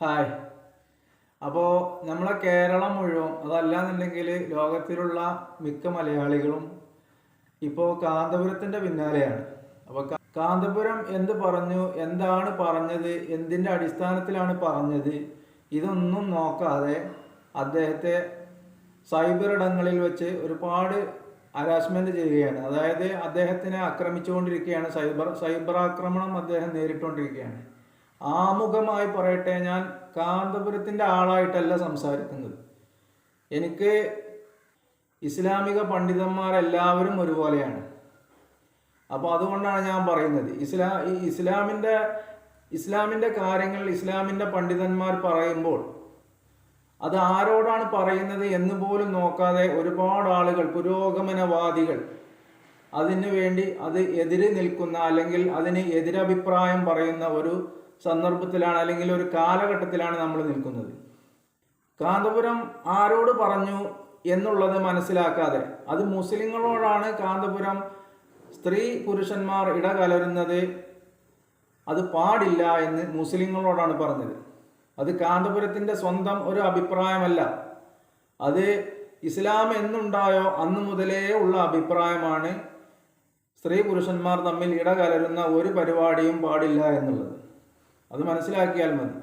Hi അപ്പോൾ നമ്മളെ കേരളം മുഴുവൻ അതല്ലാന്നുണ്ടെങ്കിൽ ലോകത്തിലുള്ള മിക്ക മലയാളികളും ഇപ്പോൾ കാന്തപുരത്തിന്റെ പിന്നാലെയാണ്. അപ്പോൾ കാന്തപുരം എന്ത് പറഞ്ഞു എന്താണ് പറഞ്ഞത് എന്തിന്റെ അടിസ്ഥാനത്തിലാണ് പറഞ്ഞത് ഇതൊന്നും നോക്കാതെ അദ്ദേഹത്തെ സൈബർ ഇടങ്ങളിൽ വെച്ച് ഒരുപാട് ഹരാസ്മെന്റ് ചെയ്യുകയാണ്. അതായത് അദ്ദേഹത്തിനെ ആക്രമിച്ചുകൊണ്ടിരിക്കുകയാണ് സൈബർ സൈബർ ആക്രമണം അദ്ദേഹം നേരിട്ടുകൊണ്ടിരിക്കുകയാണ് ആമുഖമായി പറയട്ടെ ഞാൻ കാന്തപുരത്തിന്റെ ആളായിട്ടല്ല സംസാരിക്കുന്നത്. എനിക്ക് ഇസ്ലാമിക പണ്ഡിതന്മാരെല്ലാവരും ഒരുപോലെയാണ്. അപ്പോൾ അതുകൊണ്ടാണ് ഞാൻ പറയുന്നത് ഇസ്ലാ ഈ ഇസ്ലാമിന്റെ ഇസ്ലാമിന്റെ കാര്യങ്ങൾ ഇസ്ലാമിന്റെ പണ്ഡിതന്മാർ പറയുമ്പോൾ അത് ആരോടാണ് പറയുന്നത് എന്ന് പോലും നോക്കാതെ ഒരുപാട് ആളുകൾ പുരോഗമനവാദികൾ അതിനു വേണ്ടി അത് എതിര് നിൽക്കുന്ന അല്ലെങ്കിൽ അതിന് എതിരഭിപ്രായം പറയുന്ന ഒരു സന്ദർഭത്തിലാണ് അല്ലെങ്കിൽ ഒരു കാലഘട്ടത്തിലാണ് നമ്മൾ നിൽക്കുന്നത്. കാന്തപുരം ആരോട് പറഞ്ഞു എന്നുള്ളത് മനസ്സിലാക്കാതെ അത് മുസ്ലിങ്ങളോടാണ് കാന്തപുരം സ്ത്രീ പുരുഷന്മാർ ഇടകലരുന്നത് അത് പാടില്ല എന്ന് മുസ്ലിങ്ങളോടാണ് പറഞ്ഞത്. അത് കാന്തപുരത്തിന്റെ സ്വന്തം ഒരു അഭിപ്രായമല്ല. അത് ഇസ്ലാം എന്നുണ്ടായോ അന്ന് മുതലേ ഉള്ള അഭിപ്രായമാണ് സ്ത്രീ പുരുഷന്മാർ തമ്മിൽ ഇടകലരുന്ന ഒരു പരിപാടിയും പാടില്ല എന്നുള്ളത്. അത് മനസ്സിലാക്കിയാൽ മതി.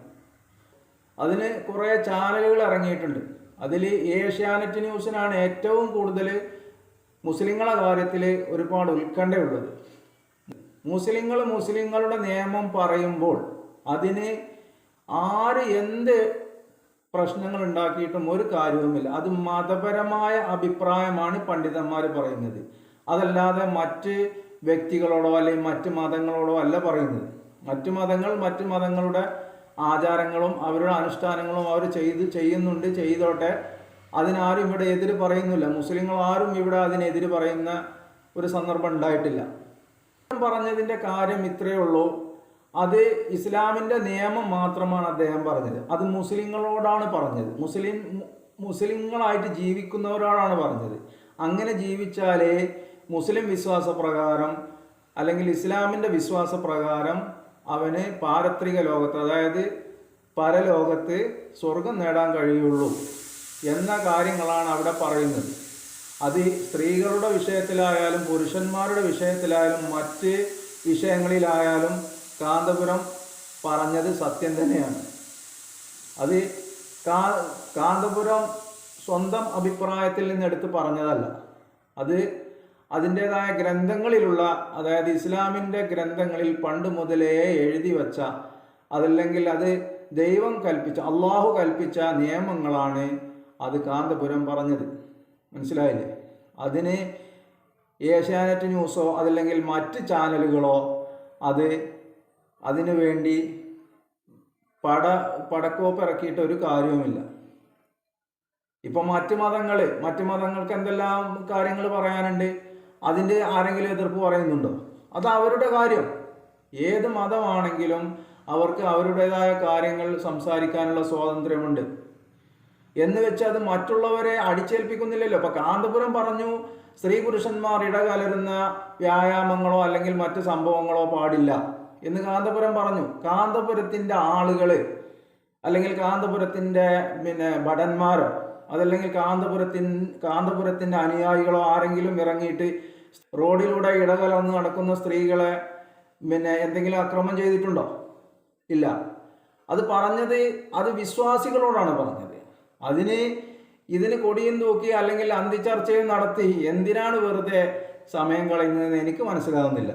അതിന് കുറേ ചാനലുകൾ ഇറങ്ങിയിട്ടുണ്ട്. അതിൽ ഏഷ്യാനെറ്റ് ന്യൂസിനാണ് ഏറ്റവും കൂടുതൽ മുസ്ലിങ്ങളെ കാര്യത്തിൽ ഒരുപാട് ഉത്കണ്ഠയുള്ളത് മുസ്ലിങ്ങൾ മുസ്ലിങ്ങളുടെ നിയമം പറയുമ്പോൾ അതിന് ആര് എന്ത് പ്രശ്നങ്ങൾ ഉണ്ടാക്കിയിട്ടും ഒരു കാര്യവുമില്ല. അത് മതപരമായ അഭിപ്രായമാണ് പണ്ഡിതന്മാർ പറയുന്നത്. അതല്ലാതെ മറ്റ് വ്യക്തികളോടോ അല്ലെങ്കിൽ മറ്റ് മതങ്ങളോടോ അല്ല പറയുന്നത്. മറ്റ് മതങ്ങൾ മറ്റു മതങ്ങളുടെ ആചാരങ്ങളും അവരുടെ അനുഷ്ഠാനങ്ങളും അവർ ചെയ്ത് ചെയ്യുന്നുണ്ട് ചെയ്തോട്ടെ. അതിനാരും ഇവിടെ എതിര് പറയുന്നില്ല. മുസ്ലിങ്ങൾ ആരും ഇവിടെ അതിനെതിര് പറയുന്ന ഒരു സന്ദർഭം ഉണ്ടായിട്ടില്ല. പറഞ്ഞതിന്റെ കാര്യം ഇത്രയേ ഉള്ളൂ. അത് ഇസ്ലാമിന്റെ നിയമം മാത്രമാണ് അദ്ദേഹം പറഞ്ഞത്. അത് മുസ്ലിങ്ങളോടാണ് പറഞ്ഞത്. മുസ്ലിം മുസ്ലിങ്ങളായിട്ട് ജീവിക്കുന്നവരോടാണ് പറഞ്ഞത്. അങ്ങനെ ജീവിച്ചാലേ മുസ്ലിം വിശ്വാസപ്രകാരം അല്ലെങ്കിൽ ഇസ്ലാമിന്റെ വിശ്വാസ പ്രകാരം അവന് പാരത്രിക ലോകത്ത് അതായത് പരലോകത്ത് സ്വർഗം നേടാൻ കഴിയുള്ളൂ എന്ന കാര്യങ്ങളാണ് അവിടെ പറയുന്നത്. അത് സ്ത്രീകളുടെ വിഷയത്തിലായാലും പുരുഷന്മാരുടെ വിഷയത്തിലായാലും മറ്റ് വിഷയങ്ങളിലായാലും കാന്തപുരം പറഞ്ഞത് സത്യം തന്നെയാണ്. അത് കാ കാന്തപുരം സ്വന്തം അഭിപ്രായത്തിൽ നിന്നെടുത്ത് പറഞ്ഞതല്ല. അത് അതിന്റെതായ ഗ്രന്ഥങ്ങളിലുള്ള അതായത് ഇസ്ലാമിന്റെ ഗ്രന്ഥങ്ങളിൽ പണ്ട് മുതലേ എഴുതി വച്ച അതല്ലെങ്കിൽ അത് ദൈവം കൽപ്പിച്ച അള്ളാഹു കൽപ്പിച്ച നിയമങ്ങളാണ് അത് കാന്തപുരം പറഞ്ഞത്. മനസ്സിലായില്ലേ? അതിന് ഏഷ്യാനെറ്റ് ന്യൂസോ അതല്ലെങ്കിൽ മറ്റ് ചാനലുകളോ അത് അതിനു വേണ്ടി പട പടക്കോപ്പ് ഇറക്കിയിട്ട് ഒരു കാര്യവുമില്ല. ഇപ്പൊ മറ്റ് മതങ്ങൾ മറ്റ് മതങ്ങൾക്ക് എന്തെല്ലാം കാര്യങ്ങൾ പറയാനുണ്ട്? അതിന്റെ ആരെങ്കിലും എതിർപ്പ് പറയുന്നുണ്ടോ? അത് അവരുടെ കാര്യം. ഏത് മതമാണെങ്കിലും അവർക്ക് അവരുടേതായ കാര്യങ്ങൾ സംസാരിക്കാനുള്ള സ്വാതന്ത്ര്യമുണ്ട്. എന്ന് വെച്ച് അത് മറ്റുള്ളവരെ അടിച്ചേൽപ്പിക്കുന്നില്ലല്ലോ. അപ്പൊ കാന്തപുരം പറഞ്ഞു സ്ത്രീ പുരുഷന്മാർ ഇടകലരുന്ന വ്യായാമങ്ങളോ അല്ലെങ്കിൽ മറ്റ് സംഭവങ്ങളോ പാടില്ല എന്ന് കാന്തപുരം പറഞ്ഞു. കാന്തപുരത്തിന്റെ ആളുകൾ അല്ലെങ്കിൽ കാന്തപുരത്തിന്റെ പിന്നെ ഭടന്മാരോ അതല്ലെങ്കിൽ കാന്തപുരത്തിൻ കാന്തപുരത്തിന്റെ അനുയായികളോ ആരെങ്കിലും ഇറങ്ങിയിട്ട് റോഡിലൂടെ ഇടകലർന്ന് നടക്കുന്ന സ്ത്രീകളെ പിന്നെ എന്തെങ്കിലും അക്രമം ചെയ്തിട്ടുണ്ടോ? ഇല്ല. അത് പറഞ്ഞത് അത് വിശ്വാസികളോടാണ് പറഞ്ഞത്. അതിന് ഇതിന് കൊടിയും തൂക്കി അല്ലെങ്കിൽ അന്തിച്ചർച്ചയും നടത്തി എന്തിനാണ് വെറുതെ സമയം കളയുന്നതെന്ന് എനിക്ക് മനസ്സിലാകുന്നില്ല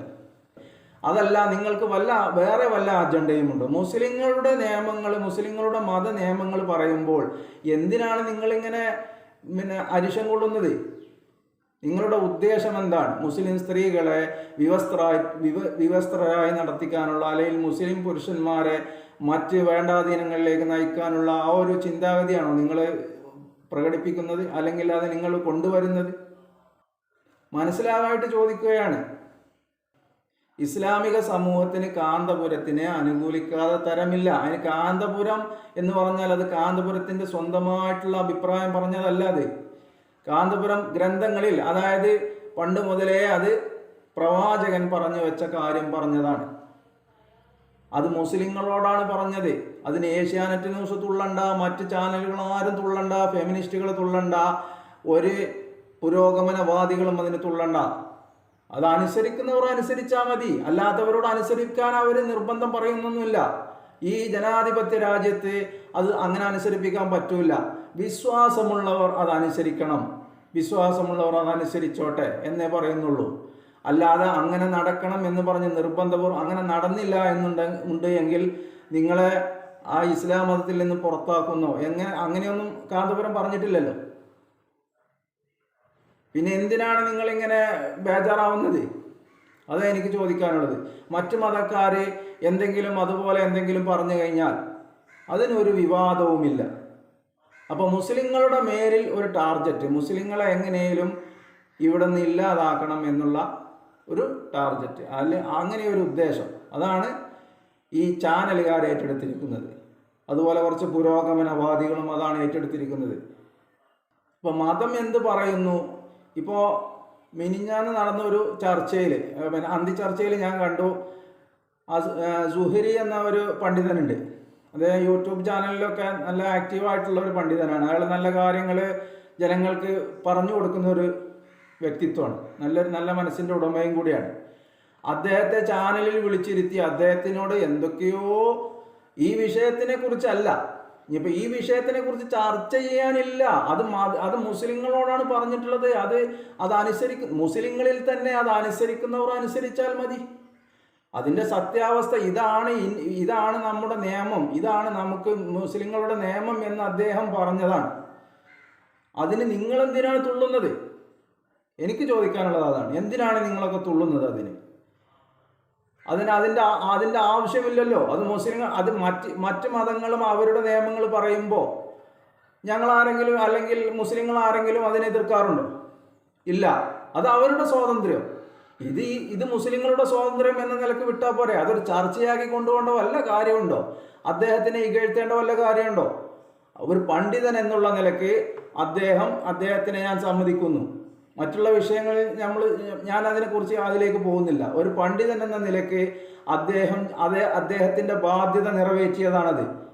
അതല്ല നിങ്ങൾക്ക് വല്ല വേറെ വല്ല അജണ്ടയും ഉണ്ട്? മുസ്ലിങ്ങളുടെ നിയമങ്ങൾ മുസ്ലിങ്ങളുടെ മത നിയമങ്ങൾ പറയുമ്പോൾ എന്തിനാണ് നിങ്ങളിങ്ങനെ പിന്നെ അരിശം കൊള്ളുന്നത്? നിങ്ങളുടെ ഉദ്ദേശം എന്താണ്? മുസ്ലിം സ്ത്രീകളെ വിവസ്ത്രായി വിവ വിവസ്ത്രരായി നടത്തിക്കാനുള്ള അല്ലെങ്കിൽ മുസ്ലിം പുരുഷന്മാരെ മറ്റ് വേണ്ടാധീനങ്ങളിലേക്ക് നയിക്കാനുള്ള ആ ഒരു ചിന്താഗതിയാണോ നിങ്ങൾ പ്രകടിപ്പിക്കുന്നത്? അല്ലെങ്കിൽ അത് നിങ്ങൾ കൊണ്ടുവരുന്നത്? മനസ്സിലാവായിട്ട് ചോദിക്കുകയാണ്. ഇസ്ലാമിക സമൂഹത്തിന് കാന്തപുരത്തിനെ അനുകൂലിക്കാതെ തരമില്ല. അതിന് കാന്തപുരം എന്ന് പറഞ്ഞാൽ അത് കാന്തപുരത്തിന്റെ സ്വന്തമായിട്ടുള്ള അഭിപ്രായം പറഞ്ഞതല്ല അത്. കാന്തപുരം ഗ്രന്ഥങ്ങളിൽ അതായത് പണ്ട് മുതലേ അത് പ്രവാചകൻ പറഞ്ഞു വെച്ച കാര്യം പറഞ്ഞതാണ്. അത് മുസ്ലിങ്ങളോടാണ് പറഞ്ഞത്. അതിന് ഏഷ്യാനെറ്റ് ന്യൂസ് തുള്ളണ്ട മറ്റ് ചാനലുകൾ ആരും തുള്ളണ്ട ഫെമിനിസ്റ്റുകൾ തുള്ളണ്ട ഒരു പുരോഗമനവാദികളും അതിന് തുള്ളണ്ട. അത് അനുസരിക്കുന്നവർ അനുസരിച്ചാൽ മതി. അല്ലാത്തവരോട് അനുസരിക്കാൻ അവർ നിർബന്ധം പറയുന്നൊന്നുമില്ല. ഈ ജനാധിപത്യ രാജ്യത്ത് അത് അങ്ങനെ അനുസരിപ്പിക്കാൻ പറ്റൂല. വിശ്വാസമുള്ളവർ അത് അനുസരിക്കണം. വിശ്വാസമുള്ളവർ അതനുസരിച്ചോട്ടെ എന്നേ പറയുന്നുള്ളൂ. അല്ലാതെ അങ്ങനെ നടക്കണം എന്ന് പറഞ്ഞ് നിർബന്ധപൂർവം അങ്ങനെ നടന്നില്ല എന്നുണ്ട് ഉണ്ട് എങ്കിൽ നിങ്ങളെ ആ ഇസ്ലാം മതത്തിൽ നിന്ന് പുറത്താക്കുന്നു? എങ്ങനെ അങ്ങനെയൊന്നും കാന്തപുരം പറഞ്ഞിട്ടില്ലല്ലോ. പിന്നെ എന്തിനാണ് നിങ്ങളിങ്ങനെ ബേജാറാവുന്നത്? അതാണ് എനിക്ക് ചോദിക്കാനുള്ളത്. മറ്റു മതക്കാർ എന്തെങ്കിലും അതുപോലെ എന്തെങ്കിലും പറഞ്ഞു കഴിഞ്ഞാൽ അതിനൊരു വിവാദവുമില്ല. അപ്പോൾ മുസ്ലിങ്ങളുടെ മേലിൽ ഒരു ടാർജറ്റ് മുസ്ലിങ്ങളെ എങ്ങനെയും ഇവിടെ നിന്ന് ഇല്ലാതാക്കണം എന്നുള്ള ഒരു ടാർജറ്റ് അല്ലെ അങ്ങനെ ഒരു ഉദ്ദേശം. അതാണ് ഈ ചാനലുകാർ ഏറ്റെടുത്തിരിക്കുന്നത്. അതുപോലെ കുറച്ച് പുരോഗമനവാദികളും അതാണ് ഏറ്റെടുത്തിരിക്കുന്നത്. ഇപ്പോൾ മതം എന്ത് പറയുന്നു? ഇപ്പോൾ മിനിഞ്ഞാന്ന് നടന്ന ഒരു ചർച്ചയിൽ പിന്നെ അന്തി ചർച്ചയിൽ ഞാൻ കണ്ടു സുഹരി എന്ന ഒരു പണ്ഡിതനുണ്ട്. അദ്ദേഹം യൂട്യൂബ് ചാനലിലൊക്കെ നല്ല ആക്റ്റീവായിട്ടുള്ള ഒരു പണ്ഡിതനാണ്. അയാൾ നല്ല കാര്യങ്ങൾ ജനങ്ങൾക്ക് പറഞ്ഞു കൊടുക്കുന്ന ഒരു വ്യക്തിത്വമാണ്. നല്ലൊരു നല്ല മനസ്സിന്റെ ഉടമയും കൂടിയാണ്. അദ്ദേഹത്തെ ചാനലിൽ വിളിച്ചിരുത്തി അദ്ദേഹത്തിനോട് എന്തൊക്കെയോ ഈ വിഷയത്തിനെ കുറിച്ചല്ല. ഇനിയിപ്പോൾ ഈ വിഷയത്തിനെ കുറിച്ച് ചർച്ച ചെയ്യാനില്ല. അത് അത് മുസ്ലിങ്ങളോടാണ് പറഞ്ഞിട്ടുള്ളത്. അത് അത് മുസ്ലിങ്ങളിൽ തന്നെ അത് അനുസരിക്കുന്നവർ അനുസരിച്ചാൽ മതി. അതിന്റെ സത്യാവസ്ഥ ഇതാണ് ഇതാണ് നമ്മുടെ നിയമം ഇതാണ് നമുക്ക് മുസ്ലിങ്ങളുടെ നിയമം എന്ന് അദ്ദേഹം പറഞ്ഞതാണ്. അതിന് നിങ്ങൾ എന്തിനാണ് തുള്ളുന്നത്? എനിക്ക് ചോദിക്കാനുള്ളത് അതാണ്. എന്തിനാണ് നിങ്ങളൊക്കെ തുള്ളുന്നത് അതിന്? അതിന് അതിന്റെ അതിന്റെ ആവശ്യമില്ലല്ലോ. അത് മുസ്ലിങ്ങൾ അത് മറ്റ് മറ്റ് മതങ്ങളും അവരുടെ നിയമങ്ങൾ പറയുമ്പോൾ ഞങ്ങൾ ആരെങ്കിലും അല്ലെങ്കിൽ മുസ്ലിങ്ങൾ ആരെങ്കിലും അതിനെ എതിർക്കാറുണ്ടോ? ഇല്ല. അത് അവരുടെ സ്വാതന്ത്ര്യം. ഇത് ഇത് മുസ്ലിങ്ങളുടെ സ്വാതന്ത്ര്യം എന്ന നിലയ്ക്ക് വിട്ടാൽ പോരെ. അതൊരു ചർച്ചയാക്കി കൊണ്ടുപോകേണ്ട വല്ല കാര്യമുണ്ടോ? അദ്ദേഹത്തിനെ ഇകഴ്ത്തേണ്ട വല്ല കാര്യമുണ്ടോ? ഒരു പണ്ഡിതൻ എന്നുള്ള നിലയ്ക്ക് അദ്ദേഹം അദ്ദേഹത്തിനെ ഞാൻ സമ്മതിക്കുന്നു. മറ്റുള്ള വിഷയങ്ങളിൽ നമ്മൾ ഞാൻ അതിനെക്കുറിച്ച് അതിലേക്ക് പോകുന്നില്ല. ഒരു പണ്ഡിതൻ എന്ന നിലയ്ക്ക് അദ്ദേഹം അതേ അദ്ദേഹത്തിന്റെ ബാധ്യത നിറവേറ്റിയതാണത്.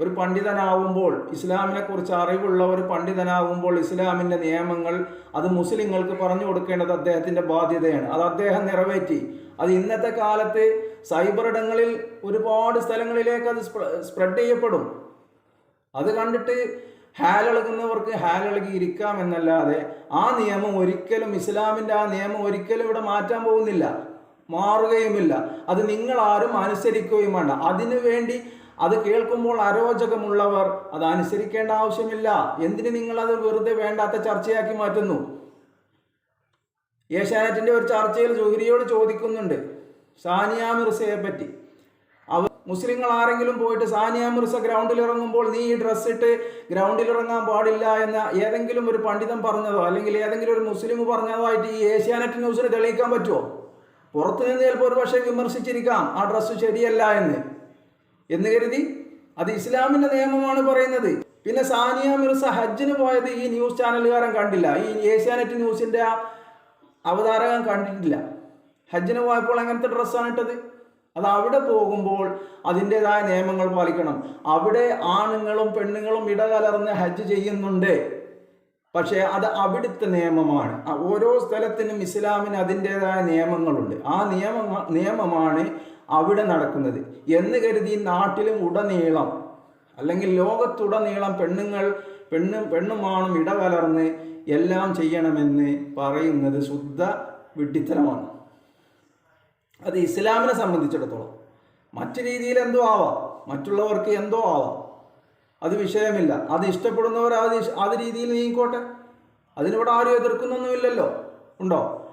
ഒരു പണ്ഡിതനാവുമ്പോൾ ഇസ്ലാമിനെ കുറിച്ച് അറിവുള്ള ഒരു പണ്ഡിതനാവുമ്പോൾ ഇസ്ലാമിന്റെ നിയമങ്ങൾ അത് മുസ്ലിങ്ങൾക്ക് പറഞ്ഞു കൊടുക്കേണ്ടത് അദ്ദേഹത്തിന്റെ ബാധ്യതയാണ്. അത് അദ്ദേഹം നിറവേറ്റി. അത് ഇന്നത്തെ കാലത്ത് സൈബർ ഇടങ്ങളിൽ ഒരുപാട് സ്ഥലങ്ങളിലേക്ക് അത് സ്പ്രെഡ് ചെയ്യപ്പെടും. അത് കണ്ടിട്ട് ഹാലിളകുന്നവർക്ക് ഹാലിളകി ഇരിക്കാം എന്നല്ലാതെ ആ നിയമം ഒരിക്കലും ഇസ്ലാമിന്റെ ആ നിയമം ഒരിക്കലും ഇവിടെ മാറ്റാൻ പോകുന്നില്ല. മാറുകയുമില്ല. അത് നിങ്ങൾ ആരും അനുസരിക്കുകയും വേണ്ട. അതിനു വേണ്ടി അത് കേൾക്കുമ്പോൾ അരോചകമുള്ളവർ അത് അനുസരിക്കേണ്ട ആവശ്യമില്ല. എന്തിന് നിങ്ങൾ അത് വെറുതെ വേണ്ടാത്ത ചർച്ചയാക്കി മാറ്റുന്നു? ഏഷ്യാനെറ്റിന്റെ ഒരു ചർച്ചയിൽ ജോഹരിയോട് ചോദിക്കുന്നുണ്ട് സാനിയ മിർസയെ പറ്റി. അവർ മുസ്ലിങ്ങൾ ആരെങ്കിലും പോയിട്ട് സാനിയ മിർസ ഗ്രൗണ്ടിൽ ഇറങ്ങുമ്പോൾ നീ ഈ ഡ്രസ്സ് ഇട്ട് ഗ്രൗണ്ടിൽ ഇറങ്ങാൻ പാടില്ല എന്ന ഏതെങ്കിലും ഒരു പണ്ഡിതൻ പറഞ്ഞതോ അല്ലെങ്കിൽ ഏതെങ്കിലും ഒരു മുസ്ലിം പറഞ്ഞതോ ആയിട്ട് ഈ ഏഷ്യാനെറ്റ് ന്യൂസിന് തെളിയിക്കാൻ പറ്റുമോ പുറത്തു നിന്ന് ചിലപ്പോൾ ഒരു പക്ഷേ വിമർശിച്ചിരിക്കാം ആ ഡ്രസ്സ് ശരിയല്ല എന്ന്. എന്ന് കരുതി. അത് ഇസ്ലാമിന്റെ നിയമമാണ് പറയുന്നത്. പിന്നെ സാനിയ മിർസ ഹജ്ജിന് പോയത് ഈ ന്യൂസ് ചാനലുകാരൻ കണ്ടില്ല. ഈ ഏഷ്യാനെറ്റ് ന്യൂസിന്റെ ആ അവതാരകൻ കണ്ടിട്ടില്ല. ഹജ്ജിന് പോയപ്പോൾ എങ്ങനത്തെ ഡ്രസ്സാണ് ഇട്ടത്? അത് അവിടെ പോകുമ്പോൾ അതിന്റെതായ നിയമങ്ങൾ പാലിക്കണം. അവിടെ ആണുങ്ങളും പെണ്ണുങ്ങളും ഇടകലർന്ന് ഹജ്ജ് ചെയ്യുന്നുണ്ട്. പക്ഷേ അത് അവിടുത്തെ നിയമമാണ്. ഓരോ സ്ഥലത്തിനും ഇസ്ലാമിന് അതിന്റെതായ നിയമങ്ങളുണ്ട്. ആ നിയമ നിയമമാണ് അവിടെ നടക്കുന്നത്. എന്ന് കരുതി നാട്ടിലും ഉടനീളം അല്ലെങ്കിൽ ലോകത്തുടനീളം പെണ്ണുങ്ങൾ പെണ്ണും പെണ്ണുമാണും ഇടകലർന്ന് എല്ലാം ചെയ്യണമെന്ന് പറയുന്നത് ശുദ്ധ വിഡ്ഢിത്തരമാണ്. അത് ഇസ്ലാമിനെ സംബന്ധിച്ചിടത്തോളം മറ്റു രീതിയിൽ എന്തോ ആവാം മറ്റുള്ളവർക്ക് എന്തോ ആവാം. അത് വിഷയമില്ല. അത് ഇഷ്ടപ്പെടുന്നവർ അത് അത് രീതിയിൽ നീങ്ങിക്കോട്ടെ. അതിനിവിടെ ആരും എതിർക്കുന്നൊന്നുമില്ലല്ലോ. ഉണ്ടോ?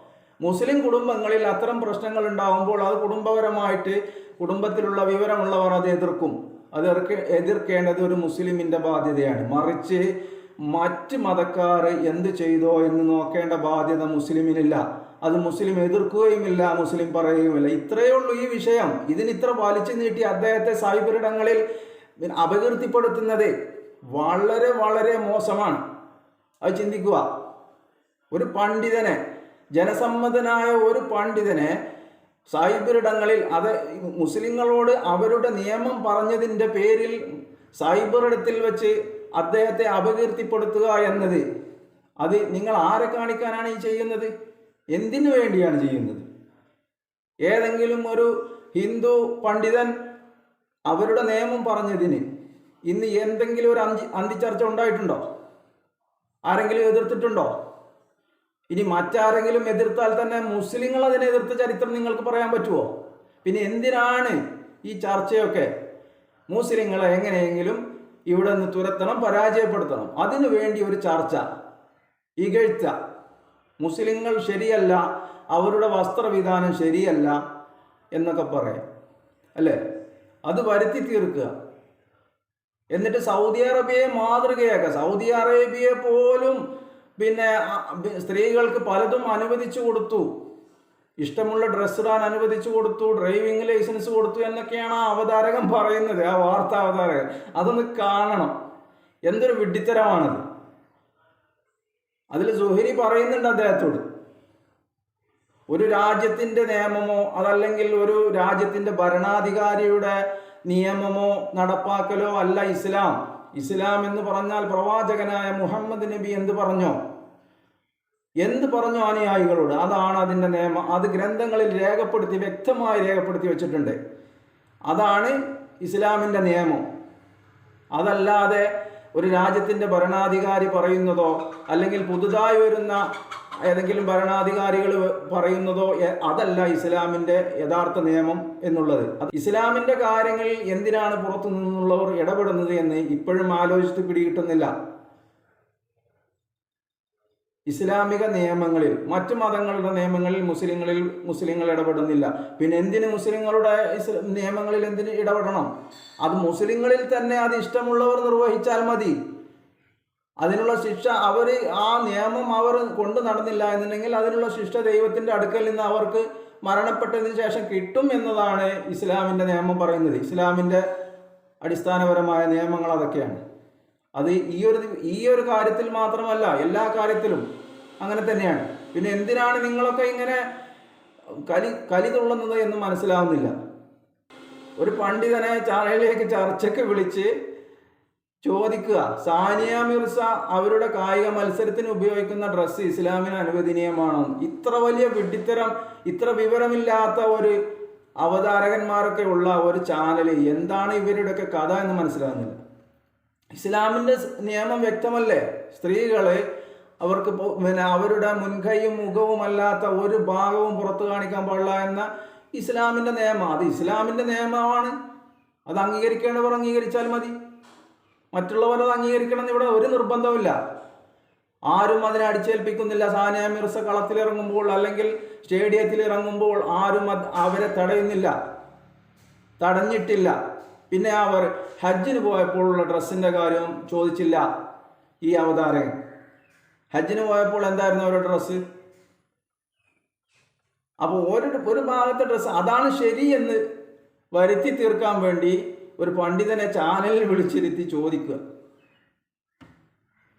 മുസ്ലിം കുടുംബങ്ങളിൽ അത്തരം പ്രശ്നങ്ങൾ ഉണ്ടാകുമ്പോൾ അത് കുടുംബപരമായിട്ട് കുടുംബത്തിലുള്ള വിവരമുള്ളവർ അത് എതിർക്കും. അത് എതിർക്ക എതിർക്കേണ്ടത് ഒരു മുസ്ലിമിന്റെ ബാധ്യതയാണ്. മറിച്ച് മറ്റ് മതക്കാർ എന്ത് ചെയ്തോ എന്ന് നോക്കേണ്ട ബാധ്യത മുസ്ലിമിനില്ല. അത് മുസ്ലിം എതിർക്കുകയുമില്ല മുസ്ലിം പറയുകയുമില്ല. ഇത്രയേ ഉള്ളൂ ഈ വിഷയം. ഇതിന് ഇത്ര വലിച്ചു നീട്ടി അദ്ദേഹത്തെ സൈബറിടങ്ങളിൽ അപകീർത്തിപ്പെടുത്തുന്നത് വളരെ വളരെ മോശമാണ്. അത് ചിന്തിക്കുക. ഒരു പണ്ഡിതനെ ജനസമ്മതനായ ഒരു പണ്ഡിതനെ സൈബറിടങ്ങളിൽ അത് മുസ്ലിങ്ങളോട് അവരുടെ നിയമം പറഞ്ഞതിന്റെ പേരിൽ സൈബറിടത്തിൽ വെച്ച് അദ്ദേഹത്തെ അപകീർത്തിപ്പെടുത്തുക എന്നത്. അത് നിങ്ങൾ ആരെ കാണിക്കാനാണ് ഈ ചെയ്യുന്നത്? എന്തിനു വേണ്ടിയാണ് ചെയ്യുന്നത്? ഏതെങ്കിലും ഒരു ഹിന്ദു പണ്ഡിതൻ അവരുടെ നിയമം പറഞ്ഞതിന് ഇന്ന് എന്തെങ്കിലും ഒരു അന്തി അന്തിച്ചർച്ച ഉണ്ടായിട്ടുണ്ടോ? ആരെങ്കിലും എതിർത്തിട്ടുണ്ടോ? ഇനി മറ്റാരെങ്കിലും എതിർത്താൽ തന്നെ മുസ്ലിങ്ങൾ അതിനെ എതിർത്ത ചരിത്രം നിങ്ങൾക്ക് പറയാൻ പറ്റുമോ പിന്നെ എന്തിനാണ് ഈ ചർച്ചയൊക്കെ മുസ്ലിങ്ങളെ എങ്ങനെയെങ്കിലും ഇവിടെ നിന്ന് തുരത്തണം പരാജയപ്പെടുത്തണം? അതിനു വേണ്ടി ഒരു ചർച്ച. ഇകഴ്ത്ത. മുസ്ലിങ്ങൾ ശരിയല്ല അവരുടെ വസ്ത്രവിധാനം ശരിയല്ല എന്നൊക്കെ പറയാം. അല്ലേ? അത് വരുത്തി തീർക്കുക. എന്നിട്ട് സൗദി അറേബ്യയെ മാതൃകയാക്കുക. സൗദി അറേബ്യയെ പോലും പിന്നെ സ്ത്രീകൾക്ക് പലതും അനുവദിച്ചു കൊടുത്തു. ഇഷ്ടമുള്ള ഡ്രസ്സ് ഇടാൻ അനുവദിച്ചു കൊടുത്തു ഡ്രൈവിംഗ് ലൈസൻസ് കൊടുത്തു എന്നൊക്കെയാണ് ആ അവതാരകൻ പറയുന്നത് ആ വാർത്ത അവതാരകൻ. അതൊന്ന് കാണണം. എന്തൊരു വിഡ്ഢിത്തരമാണത്. അതിൽ സുഹരി പറയുന്നുണ്ട് അദ്ദേഹത്തോട്. ഒരു രാജ്യത്തിന്റെ നിയമമോ അതല്ലെങ്കിൽ ഒരു രാജ്യത്തിന്റെ ഭരണാധികാരിയുടെ നിയമമോ നടപ്പാക്കലോ അല്ല ഇസ്ലാം. ഇസ്ലാം എന്ന് പറഞ്ഞാൽ പ്രവാചകനായ മുഹമ്മദ് നബി എന്ത് പറഞ്ഞോ? എന്ത് പറഞ്ഞു അനുയായികളോട്? അതാണ് അതിന്റെ നിയമം. അത് ഗ്രന്ഥങ്ങളിൽ രേഖപ്പെടുത്തി വ്യക്തമായി രേഖപ്പെടുത്തി വെച്ചിട്ടുണ്ട്. അതാണ് ഇസ്ലാമിന്റെ നിയമം. അതല്ലാതെ ഒരു രാജ്യത്തിന്റെ ഭരണാധികാരി പറയുന്നതോ അല്ലെങ്കിൽ പുതുതായി വരുന്ന ഏതെങ്കിലും ഭരണാധികാരികൾ പറയുന്നതോ അതല്ല ഇസ്ലാമിന്റെ യഥാർത്ഥ നിയമം എന്നുള്ളത്. ഇസ്ലാമിന്റെ കാര്യങ്ങളിൽ എന്തിനാണ് പുറത്തു നിന്നുള്ളവർ ഇടപെടുന്നത് എന്ന് ഇപ്പോഴും ആലോചിച്ച് പിടികിട്ടുന്നില്ല. ഇസ്ലാമിക നിയമങ്ങളിൽ മറ്റു മതങ്ങളുടെ നിയമങ്ങളിൽ മുസ്ലിങ്ങളിൽ മുസ്ലിങ്ങൾ ഇടപെടുന്നില്ല. പിന്നെ എന്തിന് മുസ്ലിങ്ങളുടെ നിയമങ്ങളിൽ എന്തിന് ഇടപെടണം? അത് മുസ്ലിങ്ങളിൽ തന്നെ അത് ഇഷ്ടമുള്ളവർ നിർവഹിച്ചാൽ മതി. അതിനുള്ള ശിക്ഷ അവർ ആ നിയമം അവർ കൊണ്ടു നടന്നില്ല എന്നുണ്ടെങ്കിൽ അതിനുള്ള ശിക്ഷ ദൈവത്തിന്റെ അടുക്കൽ നിന്ന് അവർക്ക് മരണപ്പെട്ടതിന് ശേഷം കിട്ടും എന്നതാണ് ഇസ്ലാമിന്റെ നിയമം പറയുന്നത്. ഇസ്ലാമിന്റെ അടിസ്ഥാനപരമായ നിയമങ്ങൾ അതൊക്കെയാണ്. അത് ഈ ഒരു ഈ ഒരു കാര്യത്തിൽ മാത്രമല്ല എല്ലാ കാര്യത്തിലും അങ്ങനെ തന്നെയാണ്. പിന്നെ എന്തിനാണ് നിങ്ങളൊക്കെ ഇങ്ങനെ കലി കലി തുള്ളുന്നത് എന്ന് മനസ്സിലാവുന്നില്ല. ഒരു പണ്ഡിതനെ ചാരയിലേക്ക് ചർച്ചയ്ക്ക് വിളിച്ച് ചോദിക്കുക. സാനിയ മിർസ അവരുടെ കായിക മത്സരത്തിന് ഉപയോഗിക്കുന്ന ഡ്രസ്സ് ഇസ്ലാമിന് അനുവദനീയമാണോ? ഇത്ര വലിയ വിഡ്ഢിത്തരം ഇത്ര വിവരമില്ലാത്ത ഒരു അവതാരകന്മാരൊക്കെ ഉള്ള ഒരു ചാനൽ എന്താണ് ഇവരുടെയൊക്കെ കഥ എന്ന് മനസ്സിലാകുന്നില്ല. ഇസ്ലാമിന്റെ നിയമം വ്യക്തമല്ലേ? സ്ത്രീകൾ അവർക്ക് പിന്നെ അവരുടെ മുൻകൈയും മുഖവും അല്ലാത്ത ഒരു ഭാഗവും പുറത്തു കാണിക്കാൻ പാടില്ല എന്ന ഇസ്ലാമിന്റെ നിയമം. അത് ഇസ്ലാമിന്റെ നിയമമാണ്. അത് അംഗീകരിക്കേണ്ടവർ അംഗീകരിച്ചാൽ മതി. മറ്റുള്ളവർ അത് അംഗീകരിക്കണം ഇവിടെ ഒരു നിർബന്ധമില്ല ആരും അതിനെ അടിച്ചേൽപ്പിക്കുന്നില്ല. സാനിയ മിർസ കളത്തിലിറങ്ങുമ്പോൾ അല്ലെങ്കിൽ സ്റ്റേഡിയത്തിൽ ഇറങ്ങുമ്പോൾ ആരും അവരെ തടയുന്നില്ല. തടഞ്ഞിട്ടില്ല. പിന്നെ അവർ ഹജ്ജിന് പോയപ്പോഴുള്ള ഡ്രസ്സിന്റെ കാര്യവും ചോദിച്ചില്ല ഈ അവതാരകൻ ഹജ്ജിന് പോയപ്പോൾ എന്തായിരുന്നു അവരുടെ ഡ്രസ്സ്? അപ്പോൾ ഒരു ഒരു ഭാഗത്തെ ഡ്രസ്സ് അതാണ് ശരി എന്ന് വരുത്തി തീർക്കാൻ വേണ്ടി ഒരു പണ്ഡിതനെ ചാനലിൽ വിളിച്ചിരുത്തി ചോദിക്കുക.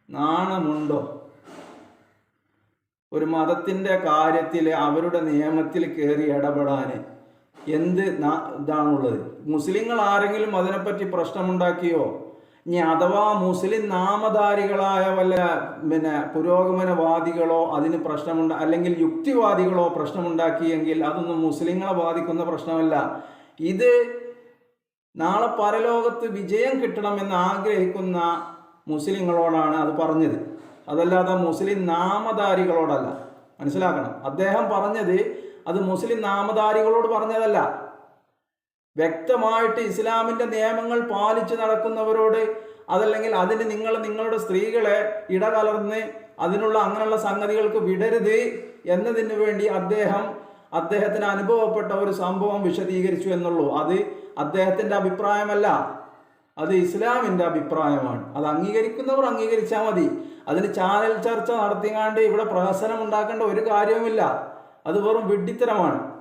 നാണമുണ്ടോ? ഒരു മതത്തിന്റെ കാര്യത്തിൽ അവരുടെ നിയമത്തിൽ കയറി ഇടപെടാൻ എന്ത് ഇതാണുള്ളത്? മുസ്ലിങ്ങൾ ആരെങ്കിലും അതിനെപ്പറ്റി പ്രശ്നമുണ്ടാക്കിയോ? ഇനി അഥവാ മുസ്ലിം നാമധാരികളായ വല്ല പിന്നെ പുരോഗമനവാദികളോ അതിന് പ്രശ്നമുണ്ട് അല്ലെങ്കിൽ യുക്തിവാദികളോ പ്രശ്നമുണ്ടാക്കിയെങ്കിൽ അതൊന്നും മുസ്ലിങ്ങളെ ബാധിക്കുന്ന പ്രശ്നമല്ല. ഇത് നാളെ പരലോകത്ത് വിജയം കിട്ടണമെന്ന് ആഗ്രഹിക്കുന്ന മുസ്ലിങ്ങളോടാണ് അത് പറഞ്ഞത്. അതല്ലാതെ മുസ്ലിം നാമധാരികളോടല്ല. മനസ്സിലാക്കണം? അദ്ദേഹം പറഞ്ഞത് അത് മുസ്ലിം നാമധാരികളോട് പറഞ്ഞതല്ല. വ്യക്തമായിട്ട് ഇസ്ലാമിന്റെ നിയമങ്ങൾ പാലിച്ച് നടക്കുന്നവരോട് അതല്ലെങ്കിൽ അതിന് നിങ്ങൾ നിങ്ങളുടെ സ്ത്രീകളെ ഇടകലർന്ന് അതിനുള്ള അങ്ങനെയുള്ള സംഗതികൾക്ക് വിടരുത് എന്നതിന് വേണ്ടി അദ്ദേഹം അദ്ദേഹത്തിന് അനുഭവപ്പെട്ട ഒരു സംഭവം വിശദീകരിച്ചു എന്നുള്ളൂ. അത് അദ്ദേഹത്തിന്റെ അഭിപ്രായമല്ല. അത് ഇസ്ലാമിന്റെ അഭിപ്രായമാണ്. അത് അംഗീകരിക്കുന്നവർ അംഗീകരിച്ചാൽ മതി. അതിന് ചാനൽ ചർച്ച നടത്തിയാണ്ട് ഇവിടെ പ്രഹസനം ഉണ്ടാക്കേണ്ട ഒരു കാര്യവുമില്ല. അത് വെറും വിഡ്ഢിത്തരമാണ്.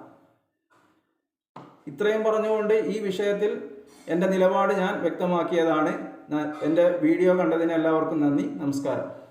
ഇത്രയും പറഞ്ഞുകൊണ്ട് ഈ വിഷയത്തിൽ എന്റെ നിലപാട് ഞാൻ വ്യക്തമാക്കിയതാണ്. എന്റെ വീഡിയോ കണ്ടതിന് എല്ലാവർക്കും നന്ദി. നമസ്കാരം.